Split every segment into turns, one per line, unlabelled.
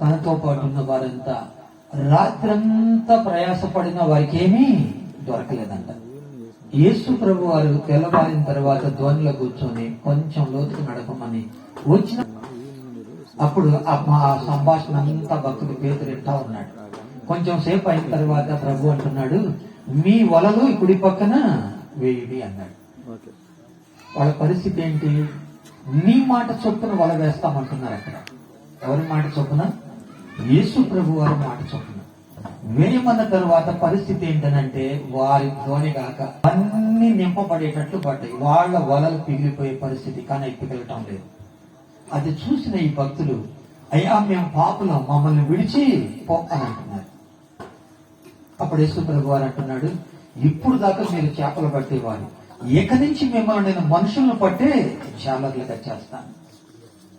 తనతో పాటు ఉన్న వారంతా రాత్రంతా ప్రయాసపడిన వారికి ఏమీ దొరకలేదంట. యేసు ప్రభు వారు తెల్లవారిన తర్వాత ధ్వనిలో కూర్చొని కొంచెం లోతుకు నడపమని వచ్చిన అప్పుడు ఆ సంభాషణ అంతా భక్తుడు పేతురింటా ఉన్నాడు. కొంచెం సేపు అయిన తర్వాత ప్రభు అంటున్నాడు మీ వలలు కుడి పక్కన వేయుడి అన్నాడు. వాళ్ళ పరిస్థితి ఏంటి? నీ మాట చొప్పున వల వేస్తామంటున్నారు అక్కడ. ఎవరి మాట చొప్పున? యేసు ప్రభు వారు మాట చొప్పున వేయమన్న తరువాత పరిస్థితి ఏంటనంటే వారి ధోని కాక అన్ని నింపబడేటట్లు పడ్డాయి. వాళ్ళ వలలు పిగిలిపోయే పరిస్థితి కానీ పిగలటం లేదు. అది చూసిన ఈ భక్తులు అయ్యా మేము పాపులం మమ్మల్ని విడిచి పో అని అంటున్నారు. అప్పుడు యేసు ప్రభు వారు అంటున్నాడు ఇప్పుడు దాకా మీరు చేపలు పట్టేవారు. ఇక నుంచి మిమ్మల్ని నేను మనుషులను పట్టే జాలర్లుగా చేస్తాను.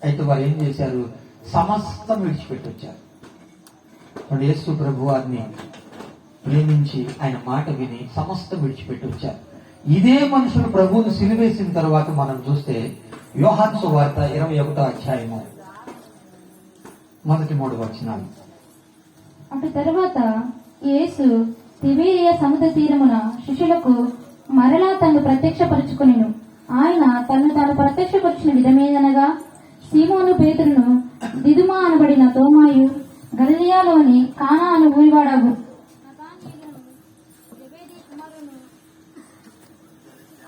అయితే వారు ఏం చేశారు? సమస్తం విడిచిపెట్టి వచ్చారు ఇప్పుడు యేసు ప్రభు వారిని ప్రేమించి ఆయన మాట విని సమస్తం విడిచిపెట్టి వచ్చారు. ఇదే మనుషులు ప్రభువును సిలివేసిన తర్వాత మనం చూస్తే యోహాన్ సువార్త ఇరవై ఒకటో అధ్యాయము మొదటి మూడు వచనాలు.
అటు తర్వాత యేసు తిబేరియ సముద్ర తీరమున శిష్యులకు మరలా తను ప్రత్యక్షపరుచుకునేను. ఆయన తను తాను ప్రత్యక్షపరిచిన విధమేదనగా సీమోను పేతురును దిదుమా అనబడిన తోమాయు గలిలియాలోని కానా అను ఊరివాడగు.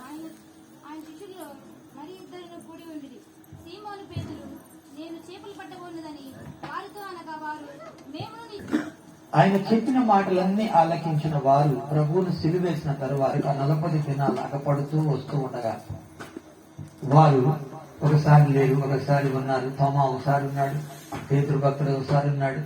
ఆయన సీమోను నేను చేపలు పట్టబోన్నదని వారితో అనగా వారు
ఆయన చెప్పిన మాటలన్నీ ఆలకించిన వారు ప్రభువును సిలివేసిన తరువాత నలభై దినాలు అగపడుతూ వస్తూ ఉండగా వారు ఒకసారి లేరు ఒకసారి ఉన్నారు తోమా ఒకసారి ఉన్నాడు. పేతురు భక్తుడు ఒకసారి ఉన్నాడు.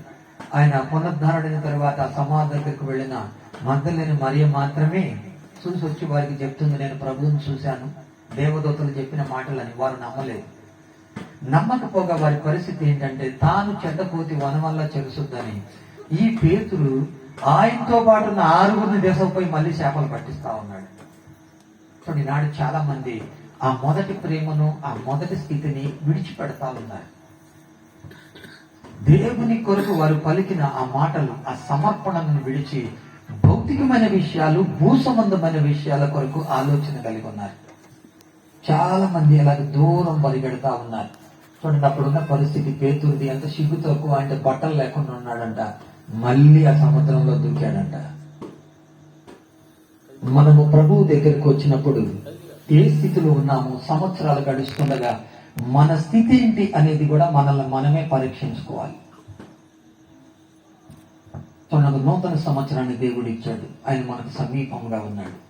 ఆయన పునరుద్ధరణైన తర్వాత సమాధులకు వెళ్ళిన మందలేని మరియ మాత్రమే చూసి వచ్చి వారికి చెప్తుంది నేను ప్రభువుని చూశాను. దేవదూతలు చెప్పిన మాటలని వారు నమ్మలేదు. నమ్మకపోగా వారి పరిస్థితి ఏంటంటే తాను చెడ్డపోతి వన వల్ల చెరుసుద్దని. ఈ పేతురు ఆయనతో పాటు ఉన్న ఆరుగురిని దేశంపై మళ్ళీ చేపలు పట్టిస్తా ఉన్నాడు. చూడండి ఈనాడు చాలా మంది ఆ మొదటి ప్రేమను ఆ మొదటి స్థితిని విడిచిపెడతా ఉన్నారు. దేవుని కొరకు వారు పలికిన ఆ మాటలు ఆ సమర్పణను విడిచి భౌతికమైన విషయాలు భూ సంబంధమైన విషయాల కొరకు ఆలోచన కలిగి ఉన్నారు. చాలా మంది అలాగ దూరం పరిగెడతా ఉన్నారు. చూడండి అప్పుడున్న పరిస్థితి పేతురుది ఎంత తక్కువ అంటే బట్టలు లేకుండా ఉన్నాడంట. మళ్ళీ ఆ సముద్రంలో దూకాడంట. మనము ప్రభువు దగ్గరికి వచ్చినప్పుడు ఏ స్థితిలో ఉన్నాము సంవత్సరాలు గడుస్తుండగా మన స్థితి ఏంటి అనేది కూడా మనల్ని మనమే పరీక్షించుకోవాలి. తనకు నూతన సంవత్సరాన్ని దేవుడు ఇచ్చాడు. ఆయన మనకు సమీపంగా ఉన్నాడు.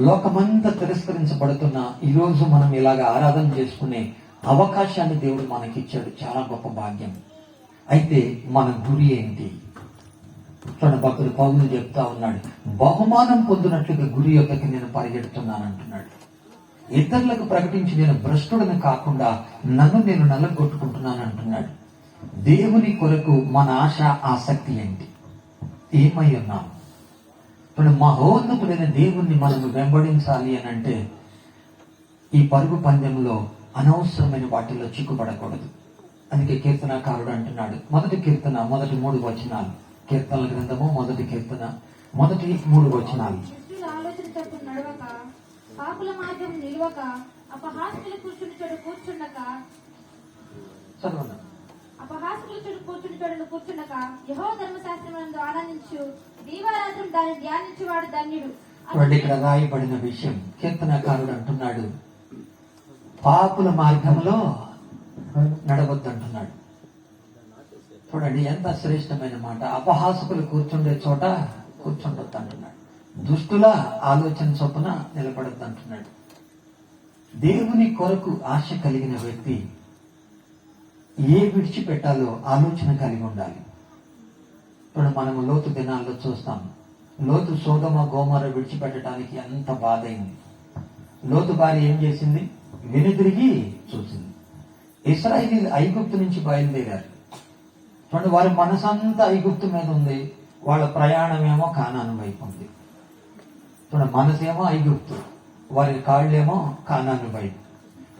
లోకమంతా తిరస్కరించబడుతున్న ఈ రోజు మనం ఇలాగ ఆరాధన చేసుకునే అవకాశాన్ని దేవుడు మనకి ఇచ్చాడు చాలా గొప్ప భాగ్యం. అయితే మన గురి ఏంటి? తన భక్తుడు పౌరులు చెప్తా ఉన్నాడు బహుమానం పొందినట్లుగా గురి యొక్కకి నేను పరిగెడుతున్నాను అంటున్నాడు. ఇతరులకు ప్రకటించి నేను భ్రష్టుడని కాకుండా నన్ను నేను నల్లగొట్టుకుంటున్నాను అంటున్నాడు. దేవుని కొరకు మన ఆశ ఆసక్తి ఏంటి? ఏమై ఉన్నాం? ఇప్పుడు మహోన్నతుడైన దేవుణ్ణి మనం వెంబడించాలి అని అంటే ఈ పరుగు పందెంలో అనవసరమైన వాటిల్లో చిక్కుపడకూడదు. అందుకే కీర్తనకారుడు అంటున్నాడు. మొదటి కీర్తన మొదటి మూడు వచనాలు. కీర్తనల గ్రంథము మొదటి కీర్తన మొదటి మూడు వచనాలు.
పాపుల మార్గం నిలవక అపహాస్యులు కూర్చుని చెడు కూర్చుండక
చదవండి
అపహాస్యులు చెడు కూర్చుని చెడును కూర్చుండక యహో ధర్మశాస్త్రం ఆనందించు దీవారాత్రం దాన్ని ధ్యానించువాడు ధన్యుడు.
చూడండి ఇక్కడ రాయబడిన విషయం కీర్తనకారుడు అంటున్నాడు. పాపుల మార్గంలో నడవద్దు అంటున్నాడు చూడండి ఎంత శ్రేష్టమైన మాట. అపహాసుకులు కూర్చుండే చోట కూర్చుండొద్దు అంటున్నాడు దుష్టుల ఆలోచన చొప్పున నిలబడద్దంటున్నాడు. దేవుని కొరకు ఆశ కలిగిన వ్యక్తి ఏ విడిచిపెట్టాలో ఆలోచన కలిగి ఉండాలి. ఇప్పుడు మనం లోతు దినాల్లో చూస్తాం. లోతు సోదమ గోమర విడిచిపెట్టడానికి ఎంత బాధ అయింది లోతు భార్య ఏం చేసింది? వెనుదిరిగి చూసింది. ఇస్రాయిల్ ఐగుప్తు నుంచి బయలుదేరారు. చూడండి వారి మనసంతా ఐగుప్తు మీద ఉంది. వాళ్ళ ప్రయాణం ఏమో కానాను వైపు ఉంది. మన మనసేమో ఐగుప్తు వారి కాళ్ళేమో కానాను వైపు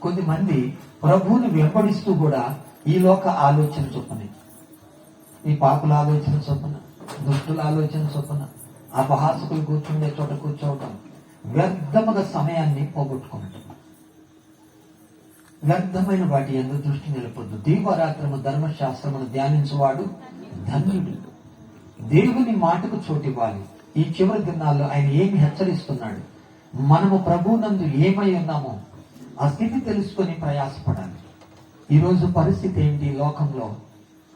కొంతమంది ప్రభువుని వెంబడిస్తూ కూడా ఈ లోక ఆలోచన చొప్పున ఈ పాపుల ఆలోచన చొప్పున దుష్టుల ఆలోచన చొప్పున అపహాసకులు కూర్చుండే చోట కూర్చోవటం వ్యర్థముగా సమయాన్ని పోగొట్టుకుంటాం వ్యర్థమైన వాటి ఎందుకు దృష్టి నిలపొద్దు. దీవరాత్రము ధర్మశాస్త్రమును ధ్యానించువాడు ధన్యుడు. దేవుని మాటకు చోటివ్వాలి. ఈ చివరి దినాల్లో ఆయన ఏమి హెచ్చరిస్తున్నాడు? మనము ప్రభునందు ఏమై ఉన్నామో ఆ స్థితి తెలుసుకొని ప్రయాసపడాలి. ఈరోజు పరిస్థితి ఏంటి లోకంలో?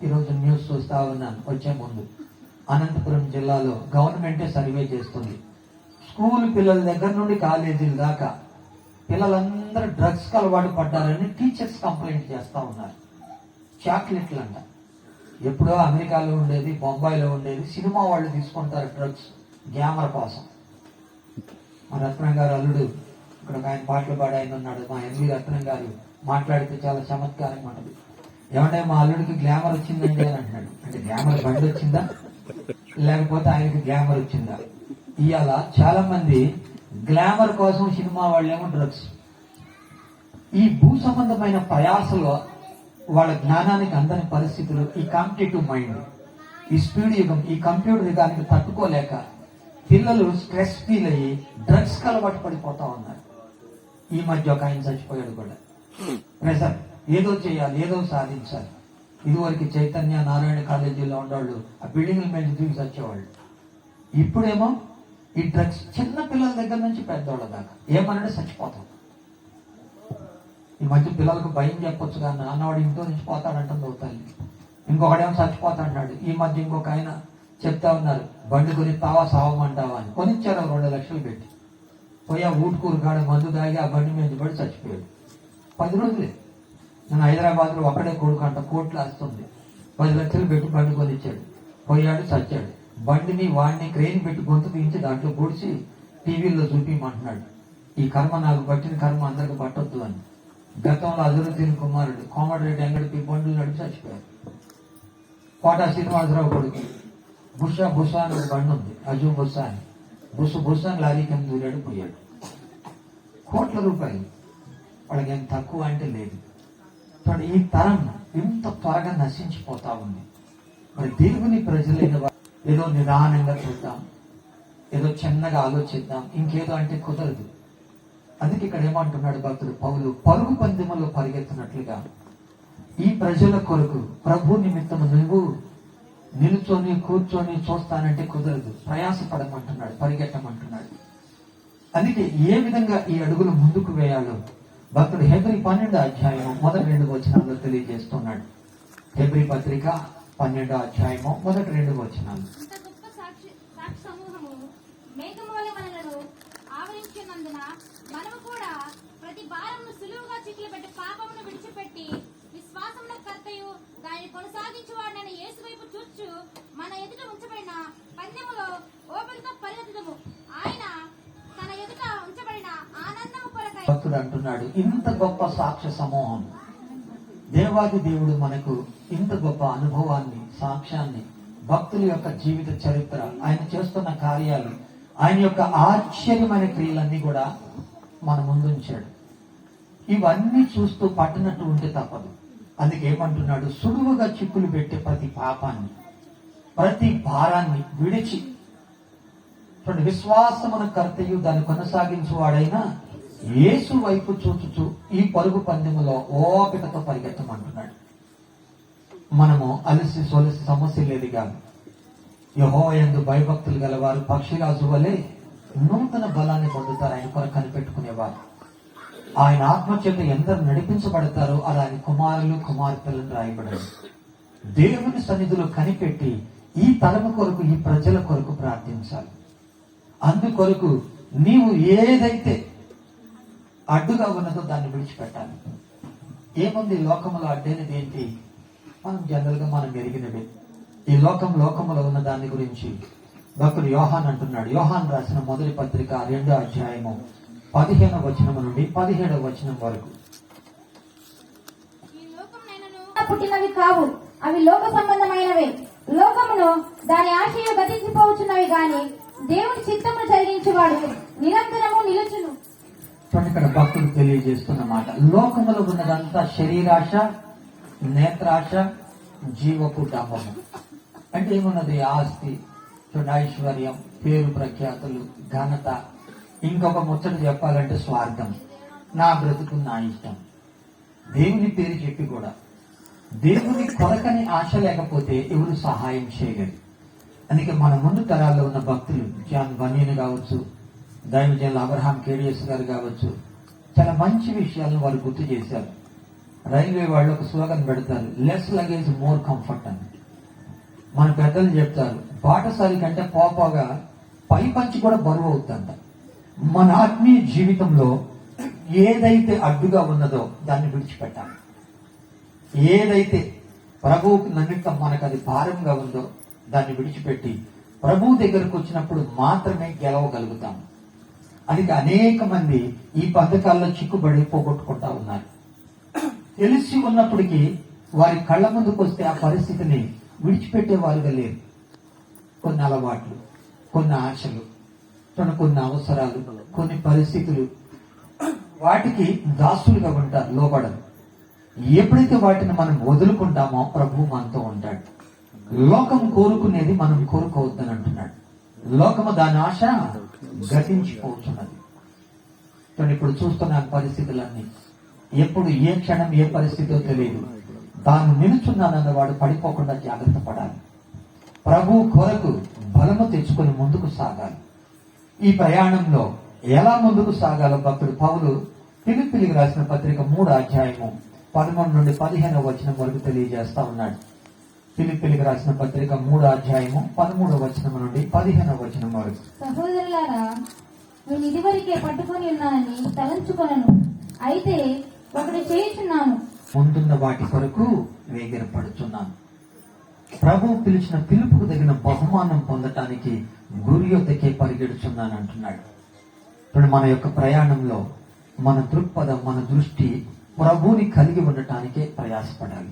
ఈరోజు న్యూస్ చూస్తా ఉన్నాను వచ్చే ముందు. అనంతపురం జిల్లాలో గవర్నమెంటే సర్వే చేస్తుంది. స్కూల్ పిల్లల దగ్గర నుండి కాలేజీల దాకా పిల్లలందరూ డ్రగ్స్ అలవాటు పడ్డారని టీచర్స్ కంప్లైంట్ చేస్తూ ఉన్నారు. చాక్లెట్లు అంట ఎప్పుడో అమెరికాలో ఉండేది బొంబాయిలో ఉండేది సినిమా వాళ్ళు తీసుకుంటారు డ్రగ్స్. గ్యామర్ కోసం. మా రత్నం గారు అల్లుడు ఇక్కడ ఒక ఆయన పాటలు పాడి ఆయన ఉన్నాడు మా ఎన్వి రత్నం గారు మాట్లాడితే చాలా చమత్కారంగా ఉంటది. ఏమంటే మా అల్లుడికి గ్లామర్ వచ్చిందండి అని అంటున్నాడు. అంటే గ్లామర్ బండి వచ్చిందా? లేకపోతే ఆయనకి గ్లామర్ వచ్చిందా? ఇవాళ చాలా మంది గ్లామర్ కోసం సినిమా వాళ్ళేమో డ్రగ్స్ ఈ భూ సంబంధమైన ప్రయాసలో వాళ్ళ జ్ఞానానికి అందని పరిస్థితులు ఈ కాంపిటేటివ్ మైండ్ ఈ స్పీడ్ యుగం ఈ కంప్యూటర్ యుగానికి తట్టుకోలేక పిల్లలు స్ట్రెస్ ఫీల్ అయ్యి డ్రగ్స్ అలవాటు పడిపోతా ఉన్నారు. ఈ మధ్య ఒక ఆయన చచ్చిపోయాడు కూడా. ప్రెసర్ ఏదో చేయాలి ఏదో సాధించాలి. ఇదివరకు చైతన్య నారాయణ కాలేజీలో ఉండేవాళ్ళు ఆ బిల్డింగ్ల మీద దూకి వచ్చేవాళ్ళు ఇప్పుడేమో ఈ డ్రగ్స్ చిన్న పిల్లల దగ్గర నుంచి పెద్దవాళ్ళ దాకా. ఏమనంటే చచ్చిపోతాం. ఈ మధ్య పిల్లలకు భయం చెప్పొచ్చు కానీ నాన్నవాడు ఇంట్లో నుంచి పోతాడంటుంది ఓ తల్లి. ఇంకొకడేమో చచ్చిపోతాడు ఈ మధ్య ఇంకొక ఆయన చెప్తా ఉన్నారు. బండి కొనిస్తావా సావమంటావా అని. కొనిచ్చారు రెండు లక్షలు పెట్టి. పోయా ఊటుకూరు కాడ మందు తాగి ఆ బండి మీద పడి చచ్చిపోయాడు. పది రోజులే. నేను హైదరాబాద్లో ఒకడే ఒక్కడే కొడుకంట కోట్లు వస్తుంది పది లక్షలు పెట్టి బండి కొనిచ్చాడు. పోయాడు చచ్చాడు. బండిని వాడిని క్రెయిన్ పెట్టి గొంతు తీయించి దాంట్లో పొడిచి టీవీలో చూపించమంటున్నాడు ఈ కర్మ నాకు పట్టిన కర్మ అందరికి పట్టొద్దు అని. గతంలో అజరుద్దీన్ కుమారుడు కోమటిరెడ్డి అంగడికి బండ్లు నడిచి చచ్చిపోయారు కోటా శ్రీనివాసరావు కొడుకు. బుషా బుషా అని ఒక బండి ఉంది. అజు బుషా అని. బుష బుషా అని లారీ కింద దూరాడు పోయాడు. కోట్ల రూపాయలు. వాళ్ళకి ఏం తక్కువ అంటే లేదు. చూడండి ఈ తరం ఇంత త్వరగా నశించిపోతా ఉంది. మరి దేవుని ప్రజలైన ఏదో నిదానంగా చూద్దాం. ఏదో చిన్నగా ఆలోచిద్దాం. ఇంకేదో అంటే కుదరదు. అందుకే ఇక్కడ ఏమంటున్నాడు భక్తుడు పౌలు? పరుగు పందెములో పరిగెత్తినట్లుగా ఈ ప్రజల కొరకు ప్రభు నిమిత్తము నువ్వు నిలుచొని కూర్చొని చూస్తానంటే కుదరదు. ప్రయాసపడమంటున్నాడు పరిగెట్టమంటున్నాడు అందుకే ఏ విధంగా ఈ అడుగులు ముందుకు వేయాలో భక్తుడు హెబ్రి పన్నెండో అధ్యాయము మొదటి రెండు వచనాల్లో తెలియజేస్తున్నాడు. హెబ్రి పత్రిక పన్నెండో అధ్యాయము మొదటి రెండు వచనాలు.
మనము కూడా ప్రతి భారమును సులువుగా చిక్కులు పెట్టి పాపమును విడిచిపెట్టి విశ్వాసమున కర్తయు దానిని కొనసాగించువాడని యేసు వైపు చూచు మన ఎదుట ఉంచబడిన పందెములో ఓపికతో పరిగెత్తము ఆయన తన ఎదుట ఉంచబడిన ఆనందము కొరకై
భక్తుడు అంటున్నాడు ఇంత గొప్ప సాక్ష్య సమూహం. దేవాది దేవుడు మనకు ఇంత గొప్ప అనుభవాన్ని సాక్ష్యాన్ని భక్తుల యొక్క జీవిత చరిత్ర ఆయన చేస్తున్న కార్యాలు ఆయన యొక్క ఆశ్చర్యమైన క్రియలన్నీ కూడా మన ముందుంచాడు ఇవన్నీ చూస్తూ పట్టినట్టు ఉంటే తప్పదు. అందుకేమంటున్నాడు? సులువుగా చిక్కులు పెట్టే ప్రతి పాపాన్ని ప్రతి భారాన్ని విడిచి చూడండి విశ్వాసమున కర్తయు దాన్ని కొనసాగించువాడైనా యేసు వైపు చూచుచు ఈ పరుగు పందెములో ఓపికతో పరిగెత్తమంటున్నాడు. మనము అలసి సొలసి సమస్య లేదు కాదు యహో ఎందు భయభక్తులు గలవారు పక్షిరాజు వలె నూతన బలాన్ని పొందుతారు ఆయన కొరకు కనిపెట్టుకునేవారు. ఆయన ఆత్మచేత ఎందరు నడిపించబడతారో అలా ఆయన కుమారులు కుమార్తెలను రాయబడరు. దేవుని సన్నిధిలో కనిపెట్టి ఈ తరము కొరకు ఈ ప్రజల కొరకు ప్రార్థించాలి. అందుకొరకు నీవు ఏదైతే అడ్డుగా ఉన్నదో దాన్ని విడిచిపెట్టాలి. ఏముంది లోకంలో అడ్డైనది ఏంటి? మనం జనరల్గా మనం ఎరిగినవి. ఈ లోకం లోకములో ఉన్న దాని గురించి డాక్టర్ యోహాన్ అంటున్నాడు. యోహాన్ రాసిన మొదటి పత్రిక రెండో అధ్యాయము పదిహేనవ వచనం నుండి పదిహేడవ వచనం వరకు.
పుట్టినవి కావు. అవి లోక సంబంధమైనవే. లోకమును దాని ఆశయ గతించిపోవచ్చున్నవి గాని దేవుని చిత్తమును జరిగించువాడు నిరంతరము నిలుచును.
చూడండి ఇక్కడ భక్తుడు తెలియజేస్తున్న మాట. లోకములో ఉన్నదంతా శరీరాశ నేత్రాశ జీవపు డంబము అంటే ఏమున్నది? ఆస్తి చూడండి ఐశ్వర్యం పేరు ప్రఖ్యాతులు ఘనత ఇంకొక ముచ్చట చెప్పాలంటే స్వార్థం. నా బ్రతుకు నా ఇష్టం. దేవుని పేరు చెప్పి కూడా. దేవుని కొరకని ఆశ లేకపోతే ఎవరు సహాయం చేయలేరు. అందుకే మన ముందు తరాల్లో ఉన్న భక్తులు జాన్ బనీన్ కావచ్చు దైవజనులు అబ్రహాం కేడియస్ గారు కావచ్చు చాలా మంచి విషయాలను వారు గుర్తు చేశారు. రైల్వే వాళ్ళు ఒక స్లోగన్ పెడతారు లెస్ లగేజ్ మోర్ కంఫర్ట్ అని. మన పెద్దలు చెప్తారు పాఠశాల కంటే పోపోగా పై పంచి కూడా బరువు అవుతుందంట. మన ఆత్మీయ జీవితంలో ఏదైతే అడ్డుగా ఉన్నదో దాన్ని విడిచిపెట్టాలి. ఏదైతే ప్రభువుకి నిమిత్తం మనకు అది భారంగా ఉందో దాన్ని విడిచిపెట్టి ప్రభువు దగ్గరకు వచ్చినప్పుడు మాత్రమే గెలవగలుగుతాం. అందుకే అనేక మంది ఈ పథకాల్లో చిక్కుబడి పోగొట్టుకుంటా ఉన్నారు. తెలిసి ఉన్నప్పటికీ వారి కళ్ళ ముందుకు వస్తే ఆ పరిస్థితిని విడిచిపెట్టే వారుగా లేరు. కొన్ని అలవాట్లు కొన్ని ఆశలు కొన్ని కొన్ని అవసరాలు కొన్ని పరిస్థితులు. వాటికి దాసులుగా ఉంటారు లోబడరు. ఎప్పుడైతే వాటిని మనం వదులుకుంటామో ప్రభు మనతో ఉంటాడు. లోకం కోరుకునేది మనం కోరుకోవద్దని అంటున్నాడు. లోకము దాని ఆశ గతించిపోతున్నది. కానీ ఇప్పుడు చూస్తున్న పరిస్థితులన్నీ. ఎప్పుడు ఏ క్షణం ఏ పరిస్థితో తెలియదు. తాను నిలుచున్నానన్న వాడు పడిపోకుండా జాగ్రత్త పడాలి. ప్రభు కొరకు బలము తెచ్చుకొని ముందుకు సాగాలి. ఈ ప్రయాణంలో ఎలా ముందుకు సాగాలో భక్తుడు పౌలు పిలిపిలికి రాసిన పత్రిక మూడు అధ్యాయము పదకొండు నుండి పదిహేనవ వచనం వరకు తెలియజేస్తా ఉన్నాడు. పిలిపిలికి రాసిన పత్రిక మూడు అధ్యాయము పదమూడవ వచనం నుండి పదిహేనవ వచనం వరకు.
సహోదరులారా నేను ఇదివరకే పట్టుకొని ఉన్నానని తలంచుకొనను. అయితే ఒకటి చేయుచున్నాను.
ముందున్న వాటి కొరకు వేగిరపడుచున్నాను. ప్రభు పిలిచిన పిలుపుకు తగిన బహుమానం పొందటానికి గురి యొద్దకే పరిగెడుచున్నాను అంటున్నాడు. ఇప్పుడు మన యొక్క ప్రయాణంలో మన దృక్పథం మన దృష్టి ప్రభువుని కలిగి ఉండటానికే ప్రయాసపడాలి.